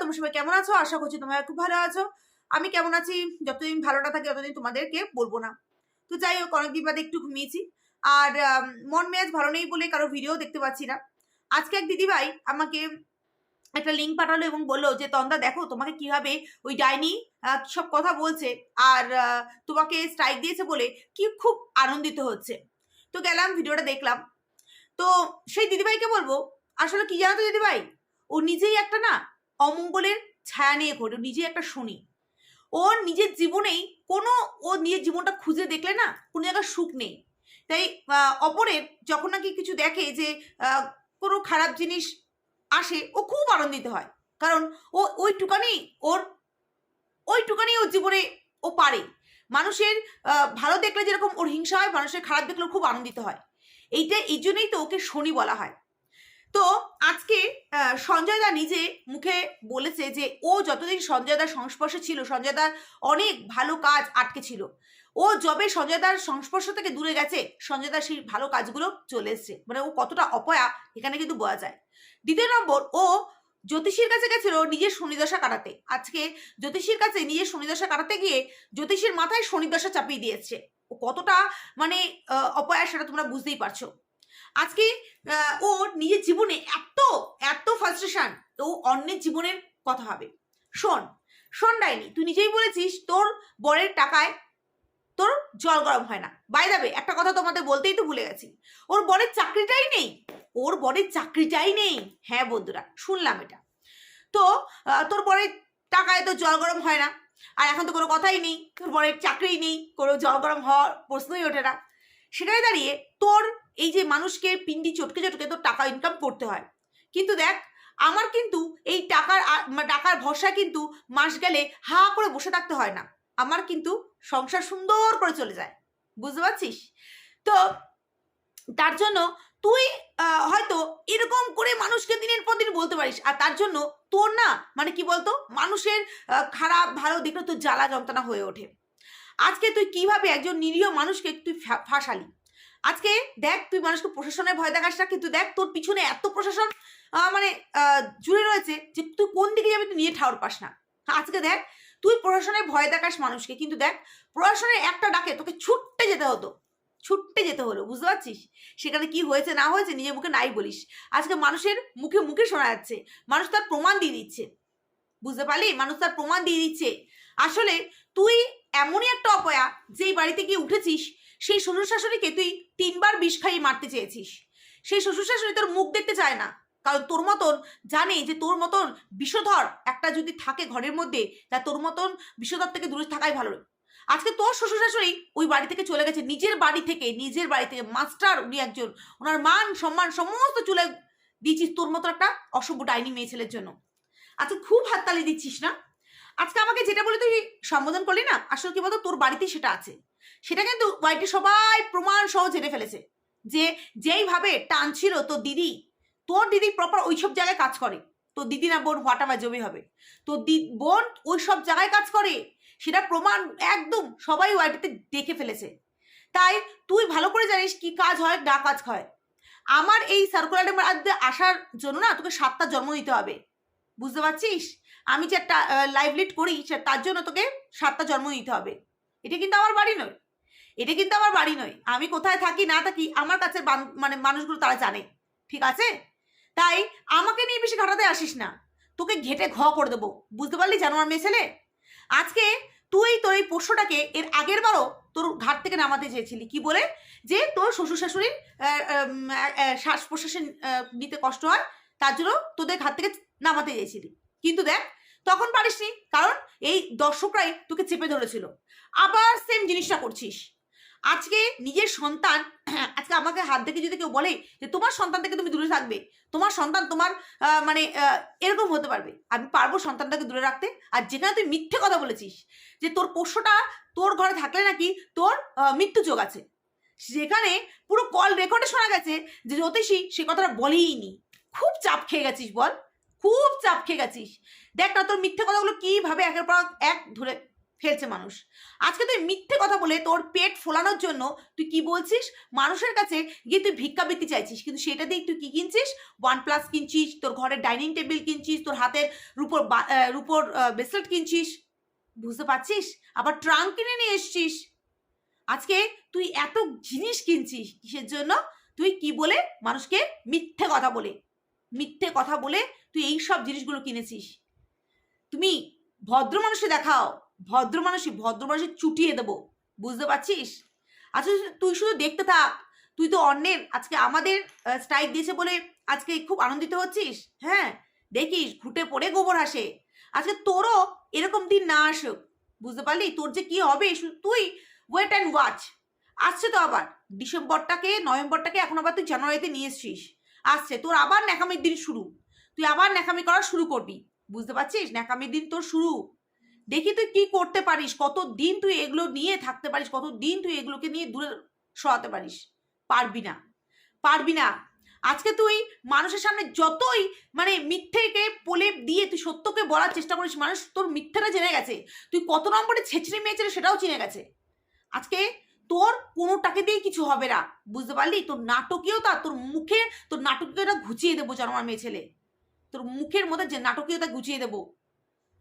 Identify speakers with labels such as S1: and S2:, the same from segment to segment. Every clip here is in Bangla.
S1: তোমরা সবাই কেমন আছো? আশা করছি তোমরা খুব ভালো আছো। আমি কেমন আছি? যতদিন ভালো না থাকি ততদিন তোমাদেরকে বলব না। তো যাই হোক, অনেকদিন বাদে একটু ঘুমিয়েছি। আর মন মেয়াজ ভালো নেই বলে কারও ভিডিও দেখতে পাচ্ছি না। আজকে এক দিদিভাই আমাকে একটা লিঙ্ক পাঠালো এবং বলল যে তন্দা দেখো তোমাকে কীভাবে ওই ডাইনি সব কথা বলছে। আর তোমাকে স্ট্রাইক দিয়েছে বলে কি খুব আনন্দিত হচ্ছে। তো গেলাম, ভিডিওটা দেখলাম। তো সেই দিদিভাইকে বলব, আসলে কি জানো তো দিদিভাই? ও নিজেই একটা না অমঙ্গলের ছায়া নিয়ে ঘটে, নিজে একটা শনি। ওর নিজের জীবনেই কোনো, ও নিজের জীবনটা খুঁজে দেখলে না, কোনো জায়গায় সুখ নেই। তাই অপরের যখন নাকি কিছু দেখে যে কোনো খারাপ জিনিস আসে, ও খুব আনন্দিত হয়। কারণ ও ওইটুকানি ওর ওইটুকানি ওর জীবনে ও পারে। মানুষের ভালো দেখলে যেরকম ওর হিংসা হয়, মানুষের খারাপ দেখলেও খুব আনন্দিত হয়। এইটা, এই জন্যই তো ওকে শনি বলা হয়। তো আজকে সঞ্জয় দা নিজে মুখে বলেছে যে ও যতদিন সঞ্জয় দার সংস্পর্শে ছিল, সঞ্জয় দার অনেক ভালো কাজ আটকে ছিল। ও যবে সঞ্জয় দার সংস্পর্শ থেকে দূরে গেছে, সঞ্জয় দার সেই ভালো কাজগুলো চলে এসছে। মানে ও কতটা অপয়া, এখানে কিন্তু বোঝা যায়। দ্বিতীয় নম্বর, ও জ্যোতিষীর কাছে গেছিল নিজের শনিদশা কাটাতে। আজকে জ্যোতিষীর কাছে নিজের শনিদশা কাটাতে গিয়ে জ্যোতিষীর মাথায় শনিদশা চাপিয়ে দিয়েছে। ও কতটা মানে অপয়া সেটা তোমরা বুঝতেই পারছ। আজকে ও নিজের জীবনে এত এত ফ্রাস্ট্রেশন ও অন্যের জীবনের কথা হবে শোন শোন ডাইনি, তুই নিজেই বলেছিস তোর বরের টাকায় তোর জল গরম হয় না। বাই যাবে একটা কথা তোমাদের বলতেই তো ভুলে গেছি। ওর বরের চাকরিটাই নেই। ওর বরের চাকরিটাই নেই। হ্যাঁ বন্ধুরা, শুনলাম এটা। তো তোর বরের টাকায় তো জল গরম হয় না। আর এখন তো কোনো কথাই নেই। তোর বরের চাকরিই নেই। কোনো জল গরম হওয়ার প্রশ্নই ওঠে না। সেটাই দাঁড়িয়ে তোর এই যে মানুষকে পিন্ডি চটকে চটকে তোর টাকা ইনকাম করতে হয়। কিন্তু দেখ, আমার কিন্তু এই টাকার টাকার ভরসা কিন্তু মাস গেলে হা করে বসে থাকতে হয় না। আমার কিন্তু সংসার সুন্দর করে চলে যায়। বুঝতে পারছিস? তো তার জন্য তুই হয়তো এরকম করে মানুষকে দিনের পর দিন বলতে পারিস। আর তার জন্য তোর না মানে কি বলতো, মানুষের খারাপ, ভালো দেখলে তোর জ্বালা যন্ত্রণা হয়ে ওঠে। আজকে তুই কীভাবে একজন নিরীহ মানুষকে তুই ফাঁসালি? আজকে দেখ, তুই মানুষকে প্রশাসনের ভয় দেখাস না, কিন্তু দেখ, তোর পিছনে এত প্রশাসন মানে জুড়ে রয়েছে যে তুই কোন দিকে যাবি তুই নিয়ে ঠাউর পাস না। আজকে দেখ, তুই প্রশাসনের ভয় দেখাস মানুষকে, কিন্তু দেখ, প্রশাসনের একটা ডাকে তোকে ছুটতে যেতে হতো, ছুটতে যেতে হলো, বুঝতে পারছিস? সেখানে কি হয়েছে, না হয়েছে নিজের মুখে নাই বলিস। আজকে মানুষের মুখে মুখে শোনা যাচ্ছে, মানুষ তার প্রমাণ দিয়ে দিচ্ছে, বুঝতে পারলি? মানুষ তার প্রমাণ দিয়ে দিচ্ছে। আসলে তুই এমনই একটা অপয়া, যেই বাড়িতে গিয়ে উঠেছিস সেই শ্বশুর শাশুড়িকে তুই তিনবার বিষ খাইয়ে মারতে চেয়েছিস। সেই শ্বশুর শাশুড়ি তোর মুখ দেখতে চায় না। কারণ তোর মতন জানে যে তোর মতন বিষধর একটা যদি থাকে ঘরের মধ্যে, তা তোর মতন বিষধর থেকে দূরে থাকাই ভালো। আজকে তোর শ্বশুর শাশুড়ি ওই বাড়ি থেকে চলে গেছে, নিজের বাড়ি থেকে, নিজের বাড়ি থেকে। মাস্টার উনি একজন, ওনার মান সম্মান সমস্ত চলে দিয়েছিস তোর মতো একটা অসভ্য ডাইনি মেয়ে ছেলের জন্য। আজকে খুব হাততালি দিচ্ছিস না? আজকে আমাকে যেটা বলে তুই সম্বোধন করলি না, আসলে কি বলতো? তোর বাড়িতেই সেটা আছে। সেটা কিন্তু বাড়িতে সবাই প্রমাণ সহ জেনে ফেলেছে যে যেইভাবে টানছিল তোর দিদি তোর দিদি প্রপার ওইসব জায়গায় কাজ করে। তোর দিদি না বোন হোয়াট আমার জমি হবে। দি, বোন ওই সব জায়গায় কাজ করে। সেটা প্রমাণ একদম সবাই ওয়াইটিতে দেখে ফেলেছে। তাই তুই ভালো করে জানিস কি কাজ হয়, না কাজ হয়। আমার এই সার্কুলারের মধ্যে আসার জন্য না তোকে সাতটা জন্ম দিতে হবে। বুঝতে পারছিস? আমি যে একটা লাইভ লিড করি, সে তার জন্য তোকে সাতটা জন্ম নিতে হবে। এটা কিন্তু আমার বাড়ি নয়। এটা কিন্তু আমার বাড়ি নয়। আমি কোথায় থাকি, না থাকি, আমার কাছে মানে মানুষগুলো তারা জানে। ঠিক আছে? তাই আমাকে নিয়ে বেশি ঘাটাতে আসিস না। তোকে ঘেটে ঘ করে দেবো। বুঝতে পারলি, জানোয়ার মেয়ে ছেলে? আজকে তুই তোর এই পোষ্যটাকে এর আগের বারও তোর ঘাট থেকে নামাতে চেয়েছিলি। কি বলে? যে তোর শ্বশুর শাশুড়ির শ্বাস প্রশ্বাসে নিতে কষ্ট হয়, তার জন্য তোদের ঘাট থেকে নামাতে চেয়েছিলি কিন্তু দেখ, তখন পারিসনি, কারণ এই দর্শকরাই তোকে চেপে ধরেছিল। আবার সেম জিনিসটা করছিস। আজকে নিজের সন্তান, আজকে আমাকে হাত দেখে যদি কেউ বলে যে তোমার সন্তান থেকে তুমি দূরে থাকবে, তোমার সন্তান তোমার মানে এরকম হতে পারবে। আমি পারব সন্তানটাকে দূরে রাখতে। আর যেখানে তুই মিথ্যে কথা বলেছিস, যে তোর পোষ্যটা তোর ঘরে থাকলে নাকি তোর মৃত্যু যোগ আছে। সেখানে পুরো কল রেকর্ডে শোনা গেছে যে জ্যোতিষী সে কথাটা বলেই নি খুব চাপ খেয়ে গেছিস বল। খুব চাপ খেয়ে গেছিস। দেখ না তোর মিথ্যে কথাগুলো কীভাবে একের পর এক ধরে ফেলছে মানুষ। আজকে তুই মিথ্যে কথা বলে তোর পেট ফোলানোর জন্য তুই কি বলছিস? মানুষের কাছে গিয়ে তুই ভিক্ষাবৃত্তি চাইছিস। কিন্তু সেটা দিয়ে তুই কি কিনছিস? ওয়ান প্লাস কিনছিস, তোর ঘরের ডাইনিং টেবিল কিনছিস, তোর হাতের রুপোর রুপোর ব্রেসলেট কিনছিস। বুঝতে পারছিস? আবার ট্রাঙ্ক কিনে নিয়ে এসছিস। আজকে তুই এত জিনিস কিনছিস কিসের জন্য? তুই কি বলে মানুষকে মিথ্যে কথা বলে? মিথ্যে কথা বলে তুই এই সব জিনিসগুলো কিনেছিস। তুমি ভদ্র মানুষে দেখাও, ভদ্র মানুষই, ভদ্র মানুষে চুটিয়ে দেবো। বুঝতে পারছিস? আচ্ছা তুই শুধু দেখতে থাক। তুই তো অন্যের, আজকে আমাদের স্ট্রাইক দিয়েছে বলে আজকে খুব আনন্দিত হচ্ছিস? হ্যাঁ? দেখিস, ঘুটে পড়ে গোবর হাসে। আজকে তোরও এরকম দিন না আসুক। বুঝতে পারলি? তোর যে কি হবে তুই ওয়েট অ্যান্ড ওয়াচ আসছে তো আবার। ডিসেম্বরটাকে, নভেম্বরটাকে এখন আবার তুই জানুয়ারিতে নিয়ে এসছিস। আসছে। তোর আবার ন্যাকামির দিন শুরু। তুই আবার ন্যাকামি করা শুরু করবি। বুঝতে পারছিস? ন্যাকামির দিন তোর শুরু। দেখি তুই কি করতে পারিস? কত দিন তুই এগুলো নিয়ে থাকতে পারিস? কত দিন তুই এগুলোকে নিয়ে দূরে সরাতে পারিস? পারবি না। পারবি না। আজকে তুই মানুষের সামনে যতই মানে মিথ্যেকে পোলে দিয়ে তুই সত্যকে বলার চেষ্টা করিস, মানুষ তোর মিথ্যেটা জেনে গেছে। তুই কত নম্বরে ছেঁচড়ে মেয়েছিল সেটাও চিনে গেছে। আজকে তোর কোনোটাকে দিয়ে কিছু হবে না। বুঝতে পারলি? তোর নাটকীয়তা, তোর মুখে, তোর নাটকীয়তা ঘুচিয়ে দেবো জানো আমার মেয়ে ছেলে। তোর মুখের মধ্যে যে নাটকীয়তা গুছিয়ে দেবো।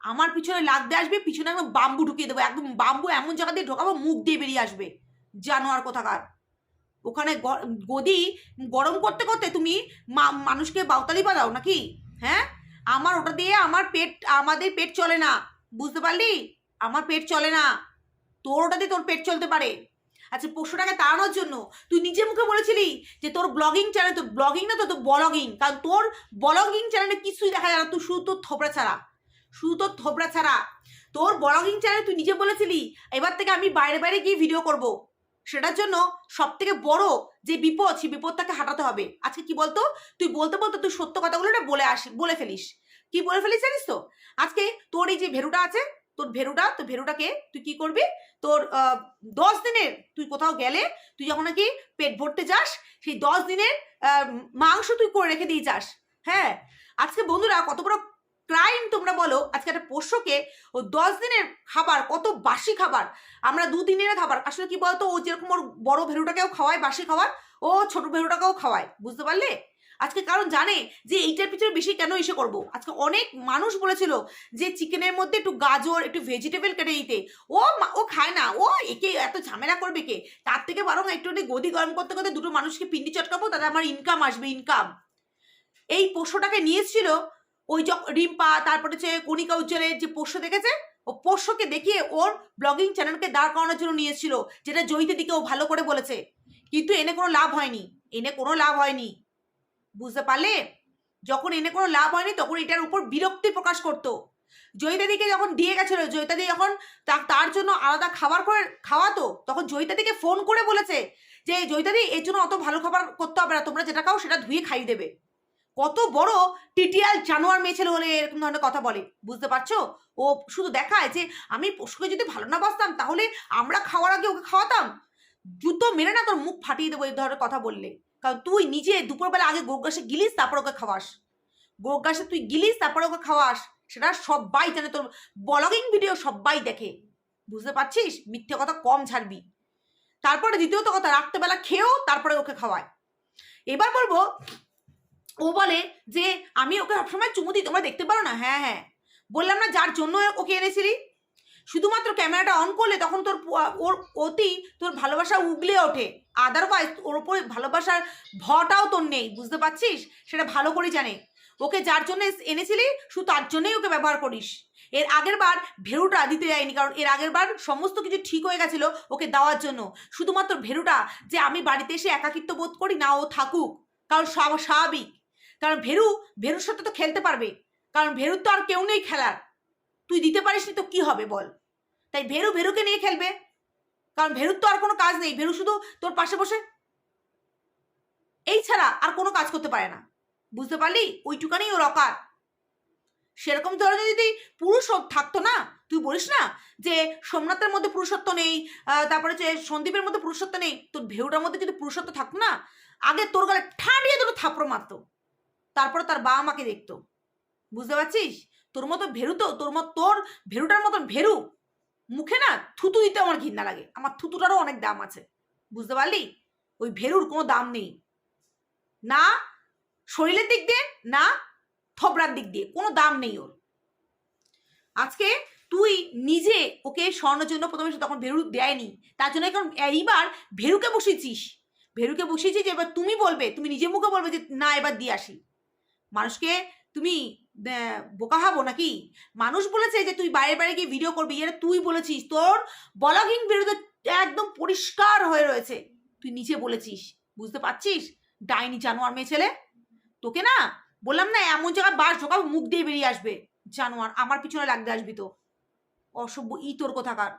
S1: আমার পিছনে লাগতে আসবে, পিছনে একদম বাম্বু ঢুকিয়ে দেবো। একদম বাম্বু এমন জায়গা দিয়ে ঢোকাবো, মুখ দিয়ে বেরিয়ে আসবে। জানোয়ার কোথাকার। ওখানে গদি গরম করতে করতে তুমি মানুষকে বাউতালি বাজাও নাকি? হ্যাঁ? আমার ওটা দিয়ে আমার পেট, আমাদের পেট চলে না। বুঝতে পারলি? আমার পেট চলে না। তোর ওটা দিয়ে তোর পেট চলতে পারে। আচ্ছা পোষ্যটাকে তাড়ানোর জন্য তুই নিজে মুখে বলেছিলি যে তোর ব্লগিং চ্যানেল তোর ব্লগিং না তো, তোর ব্লগিং কারণ তোর ব্লগিং চ্যানেলে কিছুই দেখা যায় না, তুই শুধু তোর থোবড়া ছাড়া। শুধু তোর থোবড়া ছাড়া। তোর ব্লগিং চ্যানেল তুই নিজে বলেছিলি, এবার থেকে আমি বাইরে বাইরে গিয়ে ভিডিও করব। সেটার জন্য সব থেকে বড় যে বিপদ, সেই বিপদটাকে হাঁটাতে হবে। আজকে কি বলতো? তুই বলতে বলতে তুই সত্য কথাগুলো বলে আসি, বলে ফেলিস। কি বলে ফেলিস জানিস তো? আজকে তোর এই যে ভেরুটা আছে তোর ভেরুটা, তো ভেরুটাকে তুই কি করবি? তোর দশ দিনের তুই কোথাও গেলে তুই যখন নাকি পেট ভরতে যাস, সেই দশ দিনের মাংস তুই করে রেখে দিয়ে যাস। হ্যাঁ? আজকে বন্ধুরা কত বড় ক্রাইম তোমরা বলো, আজকে একটা পোষ্যকে ও দশ দিনের খাবার, কত বাসি খাবার, আমরা দু দিনের খাবার, আসলে কি বলতো? ও যেরকম ওর বড় ভেরুটাকেও খাওয়ায় বাসি খাবার, ও ছোট ভেরুটাকেও খাওয়ায়, বুঝতে পারলে? আজকে কারণ জানে যে এইটার পিছনে বেশি কেন এসে করব। আজকে অনেক মানুষ বলেছিল যে চিকেনের মধ্যে একটু গাজর, একটু ভেজিটেবল কেটে দিতে। ও ও খায় না। ও একে এত ঝামেলা করবে কে? তার থেকে বরং একটু গদি গরম করতে করতে দুটো মানুষকে পিন্ডি চটকাবো, তাতে আমার ইনকাম আসবে ইনকাম এই পোষ্যটাকে নিয়েছিল ওই য, রিম্পা, তারপরে হচ্ছে কণিকা উজ্জ্বলের যে পোষ্য দেখেছে? ও পোষ্যকে দেখিয়ে ওর ব্লগিং চ্যানেলকে দাঁড় করানোর জন্য নিয়েছিল যেটা জয়িতে দিকে ও ভালো করে বলেছে। কিন্তু এনে কোনো লাভ হয়নি। এনে কোনো লাভ হয়নি। বুঝতে পারলে? যখন এনে কোনো লাভ হয়নি, তখন এটার উপর বিরক্তি প্রকাশ করতো। জয়িতাদিকে যখন দিয়ে গেছিল, জয়িতাদি যখন তার জন্য আলাদা খাবার করে খাওয়াতো, তখন জয়িতাদিকে ফোন করে বলেছে যে, জয়িতাদি, এর জন্য অত ভালো খাবার করতে হবে না, তোমরা যেটা খাও সেটা ধুয়ে খাইয়ে দেবে। কত বড় টিটিআল জানোয়ার মেয়ে ছেলে হলে এরকম ধরনের কথা বলে। বুঝতে পারছ? ও শুধু দেখায় যে, আমি পশুকে যদি ভালো না বাসতাম, তাহলে আমরা খাওয়ার আগে ওকে খাওয়াতাম। জুতো মেরে না তোর মুখ ফাটিয়ে দেবো এই ধরনের কথা বললে। কারণ তুই নিজে দুপুরবেলা আগে গোগ্রাসে গিলিস, তারপর ওকে খাওয়াস। গোগ্রাসে তুই গিলিস, তারপর ওকে খাওয়াস। সেটা সবাই জানে, তোর ব্লগিং ভিডিও সবাই দেখে। বুঝতে পারছিস? মিথ্যে কথা কম ছাড়বি। তারপরে দ্বিতীয়ত কথা, রাত্রেবেলা খেয়েও তারপরে ওকে খাওয়ায়। এবার বলব, ও বলে যে, আমি ওকে সবসময় চুমু দিই, তোমরা দেখতে পারো না? হ্যাঁ হ্যাঁ। বললাম, না, যার জন্য ওকে এনেছিলি? শুধুমাত্র ক্যামেরাটা অন করলে তখন তোর ওর অতি তোর ভালোবাসা উগলে ওঠে। আদারওয়াইজ ওর উপরে ভালোবাসার ভটাও তোর নেই, বুঝতে পারছিস? সেটা ভালো করে জানে। ওকে যার জন্য এনেছিলি, শুধু তার জন্যই ওকে ব্যবহার করিস। এর আগের বার ভেরুটা দিতে যায়নি, কারণ এর আগের বার সমস্ত কিছু ঠিক হয়ে গেছিল ওকে দেওয়ার জন্য। শুধুমাত্র ভেরুটা যে আমি বাড়িতে এসে একাকিত্ব বোধ করি, না, ও থাকুক। কারণ স্বা- স্বাভাবিক। কারণ ভেরু, ভেরুর সাথে তো খেলতে পারবে। কারণ ভেরুর তো আর কেউ নেই খেলার। তুই দিতে পারিস নি তো কি হবে বল? তাই ভেরু ভেরুকে নিয়ে খেলবে। কারণ ভেরুর তো আর কোনো কাজ নেই। ভেরু শুধু তোর পাশে বসে। এই ছাড়া আর কোনো কাজ করতে পারে না। বুঝতে পারলি? ওইটুকানি ওর অকার। সেরকম ধরনের যদি পুরুষ থাকতো না? তুই বলিস না যে সোমনাথের মধ্যে পুরুষত্ব নেই তারপরে যে সন্দীপের মধ্যে পুরুষত্ব নেই, তোর ভেউটার মধ্যে যদি পুরুষত্ব থাকতো না, আগে তোর গালে ঠাঁডিয়ে দুটো থাপড় মারতো। তারপরে তার বাবা মাকে দেখতো। বুঝতে পারছিস? তোর মতো ভেরু তো তোর মতো তোর ভেরুটার মতন ভেরু মুখে না থুতু দিতে আমার ঘৃণা লাগে। আমার থুতুটারও অনেক দাম আছে। বুঝতে পারলি? ওই ভেরুর কোনো দাম নেই। না শরীরের দিক দিয়ে, না থবড়ার দিক দিয়ে, কোনো দাম নেই ওর। আজকে তুই নিজে ওকে স্বর্ণের জন্য প্রথমে তখন ভেরু দেয়নি। তার জন্য এখন এইবার ভেরুকে বসিয়েছিস। ভেরুকে বসিয়েছিস, এবার তুমি বলবে, তুমি নিজে মুখে বলবে যে, না, এবার দিয়ে আসি। মানুষকে তুমি বোকা হাবো নাকি? মানুষ বলেছে যে তুই বাইরে বাইরে গিয়ে ভিডিও করবি। এটা তুই বলেছিস, তোর বলাহীন বিরুদ্ধে একদম পরিষ্কার হয়ে রয়েছে। তুই নিচে বলেছিস, বুঝতে পারছিস? ডাইনি জানোয়ার মেয়ে ছেলে। তোকে না, বললাম না, এমন জায়গায় বাস ঢোকাবো মুখ দিয়ে বেরিয়ে আসবে। জানোয়ার, আমার পিছনে লাগতে আসবি তো। অসভ্য, ই তোর কোথাকার?